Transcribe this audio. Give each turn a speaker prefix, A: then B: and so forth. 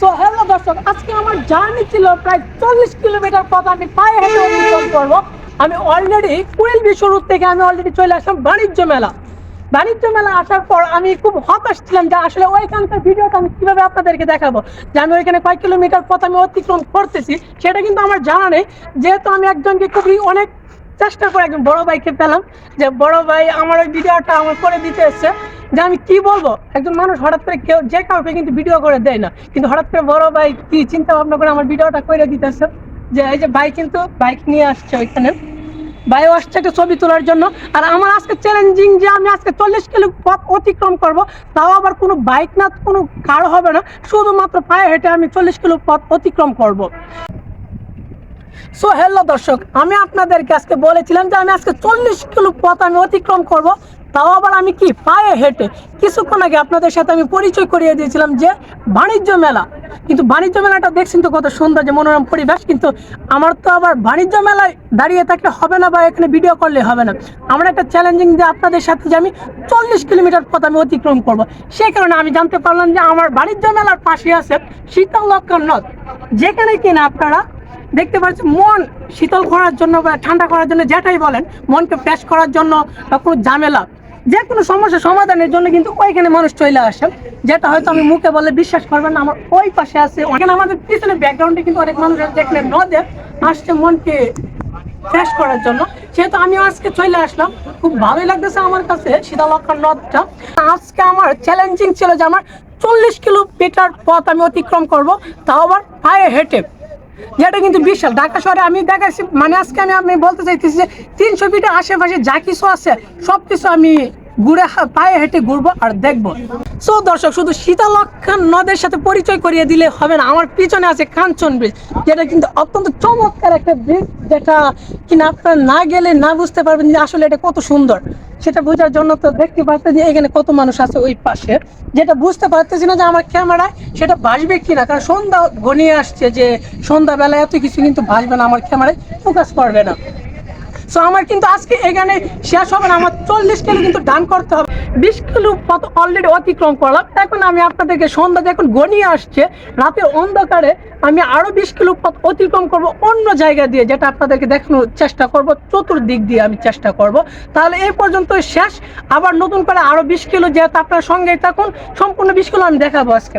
A: So hello দর্শক, আজকে আমার জার্নি ছিল প্রায় চল্লিশ কিলোমিটার পথ। আমি পায়ে হেঁটে অতিক্রম করব। আমি অলরেডি কুড়িল বিশ্বরূপ থেকে আমি অলরেডি চলে আসলাম বাণিজ্য মেলা। বাণিজ্য মেলা আসার পর আমি খুব হতাশ ছিলাম যে আসলে ওইখানকার ভিডিওটা আমি কীভাবে আপনাদেরকে দেখাবো। যে আমি ওইখানে কয় কিলোমিটার পথ আমি অতিক্রম করতেছি, সেটা কিন্তু আমার জানা নেই। যেহেতু আমি একজনকে খুবই অনেক চেষ্টা করে একজন বড় ভাইকে পেলাম, যে বড় ভাই আমার ওই ভিডিওটা আমার করে দিতে এসছে। যে আমি কি বলব? একজন মানুষ হঠাৎ করে কেউ, যে কাউকে কিন্তু ভিডিও করে দেয় না। কিন্তু হঠাৎ করে বড় ভাই কি চিন্তা ভাবনা করে আমার ভিডিওটা করে দিতেছে? যে এই যে ভাই কিন্তু বাইক নিয়ে আসছে ওইখানে। ভাইও আসছে একটা ছবি তোলার জন্য। আর আমার আজকে চ্যালেঞ্জিং যে আমি আজকে চল্লিশ কিলো পথ অতিক্রম করব, তাও আবার কোনো বাইক না, কোনো কার হবে না। শুধুমাত্র পায়ে হেঁটে আমি চল্লিশ কিলো পথ অতিক্রম করব। সো হ্যালো দর্শক, আমি আপনাদেরকে আজকে বলেছিলাম যে আমি আজকে চল্লিশ কিলো পথ আমি অতিক্রম করব। তাও আবার আমি কি পায়ে হেঁটে? কিছুক্ষণ আগে আপনাদের সাথে আমি পরিচয় করিয়ে দিয়েছিলাম যে বাণিজ্য মেলা। কিন্তু বাণিজ্য মেলাটা দেখছেন তো কত সুন্দর যে মনোরম পরিবেশ, কিন্তু আমার তো আবার বাণিজ্য মেলায় দাঁড়িয়ে থাকলে হবে না বা এখানে ভিডিও করলে হবে না। আমার একটা চ্যালেঞ্জিং যে আপনাদের সাথে যে আমি চল্লিশ কিলোমিটার পথ আমি অতিক্রম করব। সেই কারণে আমি জানতে পারলাম যে আমার বাণিজ্য মেলার পাশে আছে শীতল লক্ষণ নদ। যেখানে কিনা আপনারা দেখতে পাচ্ছেন মন শীতল করার জন্য বা ঠান্ডা করার জন্য যেটাই বলেন, মনকে ফ্রেশ করার জন্য বা কোনো ঝামেলা যে কোনো সমস্যা সমাধানের জন্য কিন্তু ওইখানে মানুষ চলে আসে। যেটা হয়তো আমি মুখে বলে বিশ্বাস করবেন না, আমার ওই পাশে আছে। ওখানে আমাদের পিছনে ব্যাকগ্রাউন্ডে কিন্তু অনেক মানুষ আছে, যেখানে নদে আসছে মনকে ফ্রেশ করার জন্য। সেহেতু আমি আজকে চলে আসলাম। খুব ভালোই লাগতেছে আমার কাছে শীতলক্ষণ নদটা। আজকে আমার চ্যালেঞ্জিং ছিল যে আমার চল্লিশ কিলোমিটার পথ আমি অতিক্রম করব, তাও আবার পায়ে হেঁটে। যেটা কিন্তু বিশাল। ঢাকা শহরে আমি দেখাচ্ছি মানে আজকে আমি আমি বলতে চাইতেছি যে তিনশো ফিটের আশেপাশে যা কিছু আছে সব কিছু আমি ঘুরে পায়ে হেঁটে ঘুরবো আর দেখব। সো দর্শক, শুধু শীতলক্ষণ নদের সাথে পরিচয় করিয়ে দিলে হবে না। আমার পিছনে আছে কাঞ্চন ব্রিজ, যেটা কিন্তু অত্যন্ত চমৎকার একটা ব্রিজ, যেটা কিনা আপনারা না গেলে না বুঝতে পারবেন যে আসলে এটা কত সুন্দর। সেটা বোঝার জন্য তো দেখতে পারতেছি যে এখানে কত মানুষ আছে ওই পাশে। যেটা বুঝতে পারতেছি না যে আমার ক্যামেরায় সেটা ভাসবে কিনা, কারণ সন্ধ্যা ঘনিয়ে আসছে যে সন্ধ্যাবেলায় এত কিছু কিন্তু ভাসবে না আমার ক্যামেরায় ফোকাস করবে না। সো আমার কিন্তু আজকে এখানে শেষ হবে না, আমার চল্লিশ কিলো কিন্তু ডান করতে হবে। বিশ কিলো পথ অলরেডি অতিক্রম করলাম। এখন আমি আপনাদেরকে সন্ধ্যা যখন গনিয়ে আসছে, রাতের অন্ধকারে আমি আরও বিশ কিলো পথ অতিক্রম করব অন্য জায়গা দিয়ে, যেটা আপনাদেরকে দেখানোর চেষ্টা করব, চতুর্দিক দিয়ে আমি চেষ্টা করব। তাহলে এই পর্যন্ত শেষ। আবার নতুন করে আরও বিশ কিলো যেহেতু আপনার সঙ্গে থাকুন, সম্পূর্ণ বিশ কিলো আমি দেখাবো আজকে।